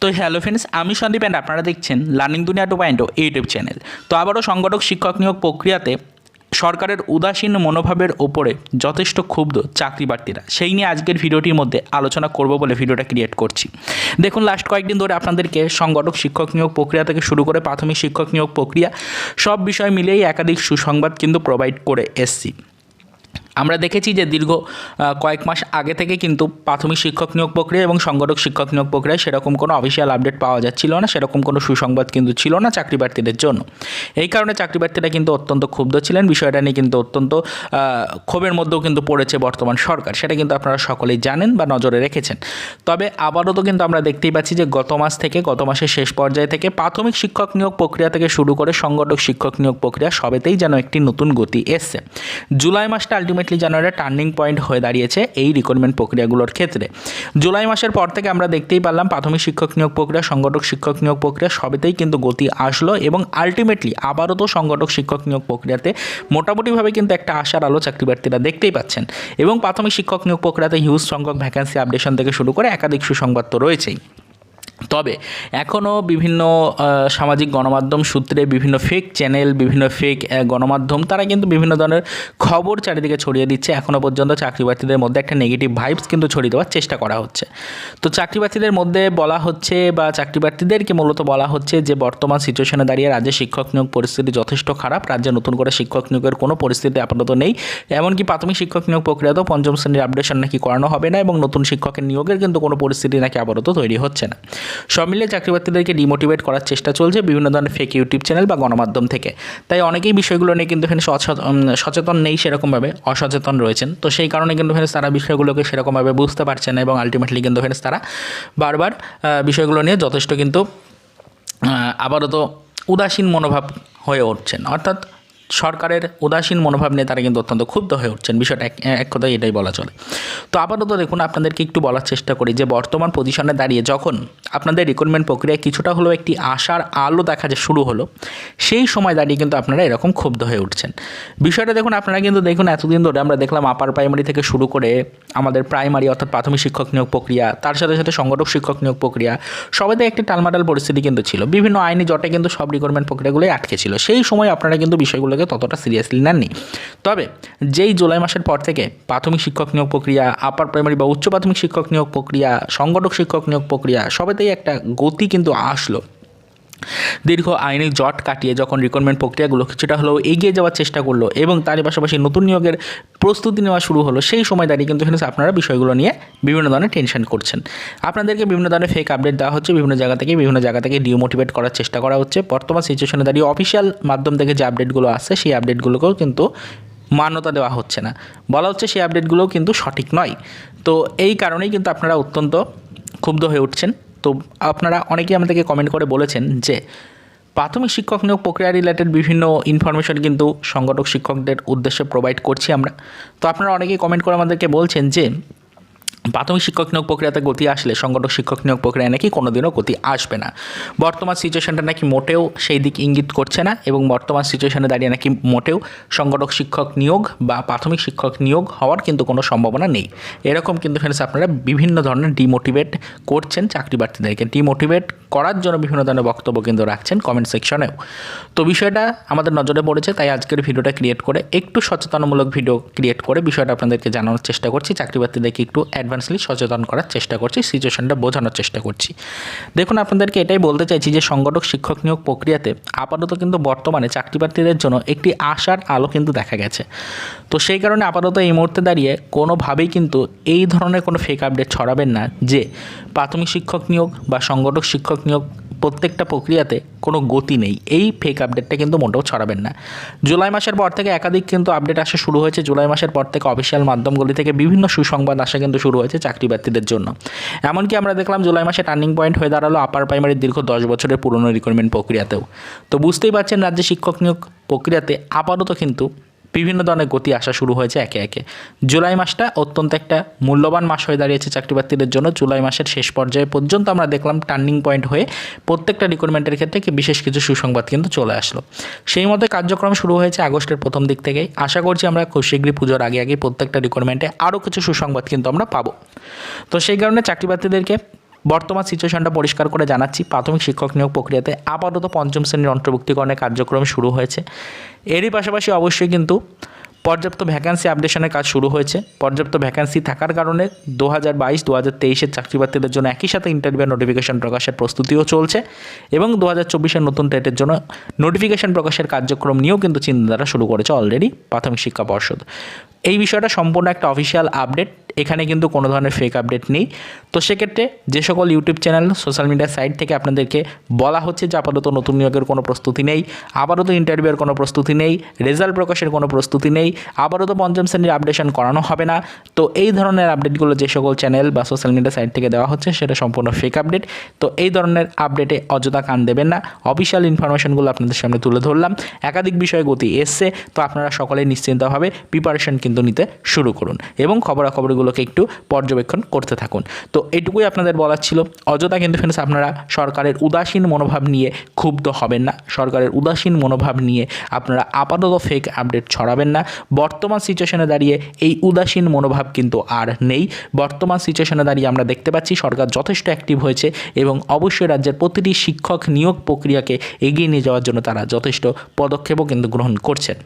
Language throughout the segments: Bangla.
তো হ্যালো ফ্রেন্ডস আমি সন্দীপ অ্যান্ড আপনারা দেখছেন লার্নিং দুনিয়া টু পয়েন্ট ইউটিউব চ্যানেল তো আবারও সংগঠক, শিক্ষক নিয়োগ প্রক্রিয়াতে সরকারের উদাসীন মনোভাবের ওপরে যথেষ্ট ক্ষুব্ধ চাকরি প্রার্থীরা সেই নিয়ে আজকের ভিডিওটির মধ্যে আলোচনা করব বলে ভিডিওটা ক্রিয়েট করছি। দেখুন লাস্ট কয়েকদিন ধরে আপনাদেরকে সংগঠক, শিক্ষক নিয়োগ প্রক্রিয়া থেকে শুরু করে প্রাথমিক শিক্ষক নিয়োগ প্রক্রিয়া সব বিষয় মিলিয়েই একাধিক সুসংবাদ কিন্তু প্রোভাইড করে এসছি। আমরা দেখেছি যে দীর্ঘ কয়েক মাস আগে থেকে কিন্তু প্রাথমিক শিক্ষক নিয়োগ প্রক্রিয়া এবং সংগঠক শিক্ষক নিয়োগ প্রক্রিয়ায় সেরকম কোনো অফিসিয়াল আপডেট পাওয়া যাচ্ছিল না, সেরকম কোনো সুসংবাদ কিন্তু ছিল না চাকরি প্রার্থীদের জন্য। এই কারণে চাকরি প্রার্থীরা কিন্তু অত্যন্ত ক্ষুব্ধ ছিলেন, বিষয়টা নিয়ে কিন্তু অত্যন্ত ক্ষোভের মধ্যেও কিন্তু পড়েছে বর্তমান সরকার, সেটা কিন্তু আপনারা সকলেই জানেন বা নজরে রেখেছেন। তবে আবারও তো কিন্তু আমরা দেখতেই পাচ্ছি যে গত মাস থেকে, গত মাসের শেষ পর্যায়ে থেকে প্রাথমিক শিক্ষক নিয়োগ প্রক্রিয়া থেকে শুরু করে সংগঠক শিক্ষক নিয়োগ প্রক্রিয়া সবেতেই যেন একটি নতুন গতি এসছে। জুলাই মাসটা আলটিমেটলি যেন একটা টার্নিং পয়েন্ট হয়ে দাঁড়িয়েছে এই রিক্রুটমেন্ট প্রক্রিয়াগুলোর ক্ষেত্রে। জুলাই মাসের পর থেকে আমরা দেখতেই পারলাম প্রাথমিক শিক্ষক নিয়োগ প্রক্রিয়া, সংগঠক শিক্ষক নিয়োগ প্রক্রিয়া সবেতেই কিন্তু গতি আসলো এবং আলটিমেটলি আবারও তো সংগঠক শিক্ষক নিয়োগ প্রক্রিয়াতে মোটামুটিভাবে কিন্তু একটা আশার আলো চাকরি প্রার্থীরা দেখতেই পাচ্ছেন। এবং প্রাথমিক শিক্ষক নিয়োগ প্রক্রিয়াতে হিউজ সংখ্যক ভ্যাকেন্সি আপডেশন থেকে শুরু করে একাধিক সুসংবাদ তো রয়েছেই। তবে এখনও বিভিন্ন সামাজিক গণমাধ্যম সূত্রে বিভিন্ন ফেক চ্যানেল বিভিন্ন ফেক গণমাধ্যম, তারা কিন্তু বিভিন্ন ধরনের খবর চারিদিকে ছড়িয়ে দিচ্ছে। এখনও পর্যন্ত চাকরি প্রার্থীদের মধ্যে একটা নেগেটিভ ভাইবস কিন্তু ছড়িয়ে দেওয়ার চেষ্টা করা হচ্ছে। তো চাকরি প্রার্থীদের মধ্যে বলা হচ্ছে বা চাকরি মূলত বলা হচ্ছে যে, বর্তমান সিচুয়েশনে দাঁড়িয়ে রাজ্যে শিক্ষক নিয়োগ পরিস্থিতি যথেষ্ট খারাপ। রাজ্যে নতুন করে শিক্ষক নিয়োগের কোনো পরিস্থিতি আপাতত নেই। এমনকি প্রাথমিক শিক্ষক নিয়োগ প্রক্রিয়াতেও পঞ্চম শ্রেণির আপডেশন নাকি করানো হবে না এবং নতুন শিক্ষকের নিয়োগের কিন্তু কোনো পরিস্থিতি নাকি আপাতত তৈরি হচ্ছে না। সব মিলিয়ে চাকরি প্রার্থীদেরকে ডিমোটিভেট করার চেষ্টা চলছে বিভিন্ন ধরনের ফেক ইউটিউব চ্যানেল বা গণমাধ্যম থেকে। তাই অনেকেই বিষয়গুলো নিয়ে কিন্তু এখানে সচেতন নেই সেরকমভাবে, অসচেতন রয়েছেন। তো সেই কারণে কিন্তু এখানে তারা বিষয়গুলোকে সেরকমভাবে বুঝতে পারছে না এবং আলটিমেটলি কিন্তু এখানে তারা বারবার বিষয়গুলো নিয়ে যথেষ্ট কিন্তু আবারও তো উদাসীন মনোভাব হয়ে উঠছেন। অর্থাৎ সরকারের উদাসীন মনোভাব নিয়ে তারা কিন্তু অত্যন্ত ক্ষুব্ধ হয়ে উঠছেন। বিষয়টা এক কথায় এটাই বলা চলে। তো আপাতত দেখুন, আপনাদেরকে একটু বলার চেষ্টা করি যে বর্তমান পজিশনে দাঁড়িয়ে যখন আপনাদের রিক্রুটমেন্ট প্রক্রিয়ায় কিছুটা হলেও একটি আশার আলো দেখা যে শুরু হলো, সেই সময় দাঁড়িয়ে কিন্তু আপনারা এরকম ক্ষুব্ধ হয়ে উঠছেন। বিষয়টা দেখুন, আপনারা কিন্তু দেখুন, এতদিন ধরে আমরা দেখলাম আপার প্রাইমারি থেকে শুরু করে আমাদের প্রাইমারি অর্থাৎ প্রাথমিক শিক্ষক নিয়োগ প্রক্রিয়া, তার সাথে সাথে সংগঠক শিক্ষক নিয়োগ প্রক্রিয়া সবাইতে একটি টালমাটাল পরিস্থিতি কিন্তু ছিল। বিভিন্ন আইনি জটে কিন্তু সব রিক্রুটমেন্ট প্রক্রিয়াগুলোই আটকে ছিল। সেই সময় আপনারা কিন্তু বিষয়গুলোকে ততটা সিরিয়াসলি নেননি। তবে যেই জুলাই মাসের পর থেকে প্রাথমিক শিক্ষক নিয়োগ প্রক্রিয়া আপার প্রাইমারি বা উচ্চ প্রাথমিক শিক্ষক নিয়োগ প্রক্রিয়া, সংগঠক শিক্ষক নিয়োগ প্রক্রিয়া সবেতেই একটা গতি কিন্তু আসলো। দীর্ঘ আইনি জট কাটিয়ে যখন রিক্রুটমেন্ট প্রক্রিয়াগুলো কিছুটা হলেও এগিয়ে যাওয়ার চেষ্টা করল এবং তারই পাশাপাশি নতুন নিয়োগের প্রস্তুতি নেওয়া শুরু হলো, সেই সময় দাঁড়িয়ে কিন্তু এখানে আপনারা বিষয়গুলো নিয়ে বিভিন্ন ধরনের টেনশন করছেন। আপনাদেরকে বিভিন্ন ধরনের ফেক আপডেট দেওয়া হচ্ছে, বিভিন্ন জায়গা থেকে, বিভিন্ন জায়গা থেকে ডিমোটিভেট করার চেষ্টা করা হচ্ছে। বর্তমান সিচুয়েশনে দাঁড়িয়ে অফিসিয়াল মাধ্যম থেকে যে আপডেটগুলো আসছে সেই আপডেটগুলোকেও কিন্তু মান্যতা দেওয়া হচ্ছে না। বলা হচ্ছে সেই আপডেটগুলোও কিন্তু সঠিক নয়। তো এই কারণেই কিন্তু আপনারা অত্যন্ত ক্ষুব্ধ হয়ে উঠছেন। তো আপনারা অনেকেই আমাদেরকে কমেন্ট করে বলেছেন যে প্রাথমিক শিক্ষক নিয়োগ প্রক্রিয়া রিলেটেড বিভিন্ন ইনফরমেশন কিন্তু সংগঠক শিক্ষকদের উদ্দেশ্যে প্রোভাইড করছি আমরা। তো আপনারা অনেকেই কমেন্ট করে আমাদেরকে বলছেন যে প্রাথমিক শিক্ষক নিয়োগ প্রক্রিয়াতে গতি আসলে সংগঠক শিক্ষক নিয়োগ প্রক্রিয়ায় নাকি কোনোদিনও গতি আসবে না। বর্তমান সিচুয়েশনটা নাকি মোটেও সেই দিক ইঙ্গিত করছে না এবং বর্তমান সিচুয়েশনে দাঁড়িয়ে নাকি মোটেও সংগঠক শিক্ষক নিয়োগ বা প্রাথমিক শিক্ষক নিয়োগ হওয়ার কিন্তু কোনো সম্ভাবনা নেই। এরকম কিন্তু ফ্রেন্ডস আপনারা বিভিন্ন ধরনের ডিমোটিভেট করছেন চাকরি প্রার্থীদেরকে ডিমোটিভেট করার জন্য বিভিন্ন ধরনের বক্তব্য কিন্তু রাখছেন কমেন্ট সেকশনেও তো বিষয়টা আমাদের নজরে পড়েছে, তাই আজকের ভিডিওটা ক্রিয়েট করে একটু সচেতনমূলক ভিডিও ক্রিয়েট করে বিষয়টা আপনাদেরকে জানানোর চেষ্টা করছি। চাকরি প্রার্থীদেরকে একটু অ্যাডভান্সলি সচেতন করার চেষ্টা করছি সিচুয়েশনটা বোঝানোর চেষ্টা করছি। দেখুন, আপনাদেরকে এটাই বলতে চাইছি যে সংগঠক শিক্ষক নিয়োগ প্রক্রিয়াতে আপাতত কিন্তু বর্তমানে চাকরি প্রার্থীদের জন্য একটি আশার আলো কিন্তু দেখা গেছে। তো সেই কারণে আপাতত এই মুহূর্তে দাঁড়িয়ে কোনোভাবেই কিন্তু এই ধরনের কোনো ফেক আপডেট ছড়াবেন না যে প্রাথমিক শিক্ষক নিয়োগ বা সংগঠক শিক্ষক নিয়োগ প্রত্যেকটা প্রক্রিয়াতে কোনো গতি নেই। এই ফেক আপডেটটা কিন্তু মোটেও ছড়াবেন না। জুলাই মাসের পর থেকে একাধিক কিন্তু আপডেট আসা শুরু হয়েছে। জুলাই মাসের পর থেকে অফিসিয়াল মাধ্যমগুলি থেকে বিভিন্ন সুসংবাদ আসা কিন্তু শুরু হয়েছে চাকরি জন্য। এমনকি আমরা দেখলাম জুলাই মাসে টার্নিং পয়েন্ট হয়ে দাঁড়াল আপার প্রাইমারির দীর্ঘ দশ বছরের পুরনো রিক্রুটমেন্ট প্রক্রিয়াতেও। তো বুঝতেই পারছেন রাজ্যে শিক্ষক নিয়োগ প্রক্রিয়াতে আপাতত কিন্তু বিভিন্ন ধরনের গতি আসা শুরু হয়েছে একে একে। জুলাই মাসটা অত্যন্ত একটা মূল্যবান মাস হয়ে দাঁড়িয়েছে চাকরি প্রার্থীদের জন্য। জুলাই মাসের শেষ পর্যায়ে পর্যন্ত আমরা দেখলাম টার্নিং পয়েন্ট হয়ে প্রত্যেকটা রিক্রুটমেন্টের ক্ষেত্রে কি বিশেষ কিছু সুসংবাদ কিন্তু চলে আসলো। সেই মতো কার্যক্রম শুরু হয়েছে আগস্টের প্রথম দিক থেকেই। আশা করছি আমরা খুব শীঘ্রই পুজোর আগে আগে প্রত্যেকটা রিক্রুটমেন্টে আরও কিছু সুসংবাদ কিন্তু আমরা পাবো। তো সেই কারণে চাকরি প্রার্থীদেরকে বর্তমান সিচুয়েশনটা পরিষ্কার করে জানাচ্ছি। প্রাথমিক শিক্ষক নিয়োগ প্রক্রিয়াতে আপাতত পঞ্চম শ্রেণির অন্তর্ভুক্তিকরণের কার্যক্রম শুরু হয়েছে। এরই পাশাপাশি অবশ্যই কিন্তু পর্যাপ্ত ভ্যাকান্সি আপডেশনের কাজ শুরু হয়েছে। পর্যাপ্ত ভ্যাকান্সি থাকার কারণে দু হাজার বাইশ দু হাজার তেইশের চাকরিপ্রার্থীদের জন্য একই সাথে ইন্টারভিউ নোটিফিকেশন প্রকাশের প্রস্তুতিও চলছে এবং দু হাজার চব্বিশের নতুন টেটের জন্য নোটিফিকেশন প্রকাশের কার্যক্রম নিয়েও কিন্তু চিন্তাধারা শুরু করেছে অলরেডি প্রাথমিক শিক্ষা পর্ষদ। এই বিষয়টা সম্পূর্ণ একটা অফিসিয়াল আপডেট এখানে কিন্তু কোনো ধরনের ফেক আপডেট নেই। তো সেক্ষেত্রে যে সকল YouTube channel social media site থেকে আপনাদেরকে বলা হচ্ছে যে আপাতত নতুন নিয়োগের কোনো প্রস্তুতি নেই, আপাতত ইন্টারভিউয়ের কোনো প্রস্তুতি নেই রেজাল্ট প্রকাশের কোনো প্রস্তুতি নেই, আপাতত পঞ্চম শ্রেণির আপডেশন করানো হবে না। তো এই ধরনের আপডেটগুলো যে সকল চ্যানেল বা সোশ্যাল মিডিয়া সাইট থেকে দেওয়া হচ্ছে, সেটা সম্পূর্ণ ফেক আপডেট তো এই ধরনের আপডেটে অযথা কান দেবেন না। অফিসিয়াল ইনফরমেশনগুলো আপনাদের সামনে তুলে ধরলাম। একাধিক বিষয়ে গতি এসছে, তো আপনারা সকলে নিশ্চিন্তভাবে প্রিপারেশন কিন্তু নিতে শুরু করুন এবং খবরাখবরগুলোকে একটু পর্যবেক্ষণ করতে থাকুন। তো এটুকুই আপনাদের বলার ছিল। অযথা কিন্তু ফ্রেন্ডস আপনারা সরকারের উদাসীন মনোভাব নিয়ে ক্ষুব্ধ হবেন না। সরকারের উদাসীন মনোভাব নিয়ে আপনারা আপাতত ফেক আপডেট ছড়াবেন না। বর্তমান সিচুয়েশনে দাঁড়িয়ে এই উদাসীন মনোভাব কিন্তু আর নেই। বর্তমান সিচুয়েশনে দাঁড়িয়ে আমরা দেখতে পাচ্ছি, সরকার যথেষ্ট অ্যাক্টিভ হয়েছে এবং অবশ্যই রাজ্যের প্রতিটি শিক্ষক নিয়োগ প্রক্রিয়াকে এগিয়ে নিয়ে যাওয়ার জন্য তারা যথেষ্ট পদক্ষেপও কিন্তু গ্রহণ করছেন।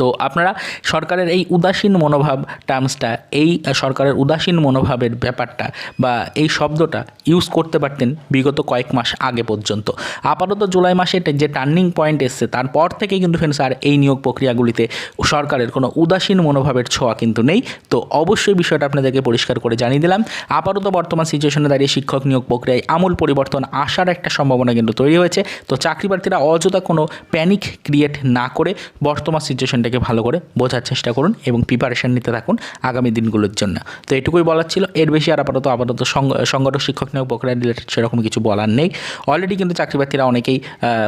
তো আপনারা সরকারের এই উদাসীন মনোভাব টার্মসটা এই সরকারের উদাসীন মনোভাবের ব্যাপারটা বা এই শব্দটা ইউজ করতে পারতেন বিগত কয়েক মাস আগে পর্যন্ত। আপাতত জুলাই মাসে যে টার্নিং পয়েন্ট এসছে, তারপর থেকে কিন্তু ফ্রেন্ডস আর এই নিয়োগ প্রক্রিয়াগুলিতে সরকারের কোনো উদাসীন মনোভাবের ছোঁয়া কিন্তু নেই। তো অবশ্যই বিষয়টা আপনাদেরকে পরিষ্কার করে জানিয়ে দিলাম। আপাতত বর্তমান সিচুয়েশনে দাঁড়িয়ে শিক্ষক নিয়োগ প্রক্রিয়ায় আমূল পরিবর্তন আসার একটা সম্ভাবনা কিন্তু তৈরি হয়েছে। তো চাকরি প্রার্থীরা অযথা কোনো প্যানিক ক্রিয়েট না করে বর্তমান সিচুয়েশনটাকে ভালো করে বোঝার চেষ্টা করুন এবং প্রিপারেশন নিতে থাকুন আগামী দিনগুলোর জন্য। তো এটুকুই বলার ছিল। এর বেশি আর আপাতত আপাতত সংগ- সংগঠক, শিক্ষক নিয়োগ প্রক্রিয়া রিলেটেড সেরকম কিছু বলার নেই। অলরেডি কিন্তু চাকরি প্রার্থীরা অনেকেই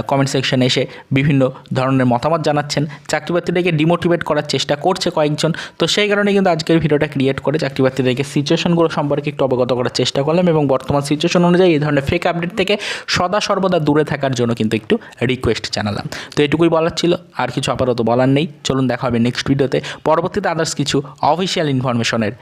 কমেন্ট সেকশনে এসে বিভিন্ন ধরনের মতামত জানাচ্ছেন। চাকরি প্রার্থীদেরকে ডিমোটিভেট করার চেষ্টা করছে কয়েকজন। তো সেই কারণে কিন্তু আজকের ভিডিওটা ক্রিয়েট করে চাকরি প্রার্থীদেরকে সিচুয়েশনগুলো সম্পর্কে একটু অবগত করার চেষ্টা করলাম এবং বর্তমান সিচুয়েশন অনুযায়ী এই ধরনের ফেক আপডেট থেকে সদা সর্বদা দূরে থাকার জন্য কিন্তু একটু রিকোয়েস্ট জানালাম। তো এটুকুই বলার ছিল। আর কিছু আপাতত বলার নেই। চলুন দেখা হবে নেক্সট ভিডিওতে পরবর্তীতে আদার্স কিছু অফিসিয়াল ইনফরমেশনের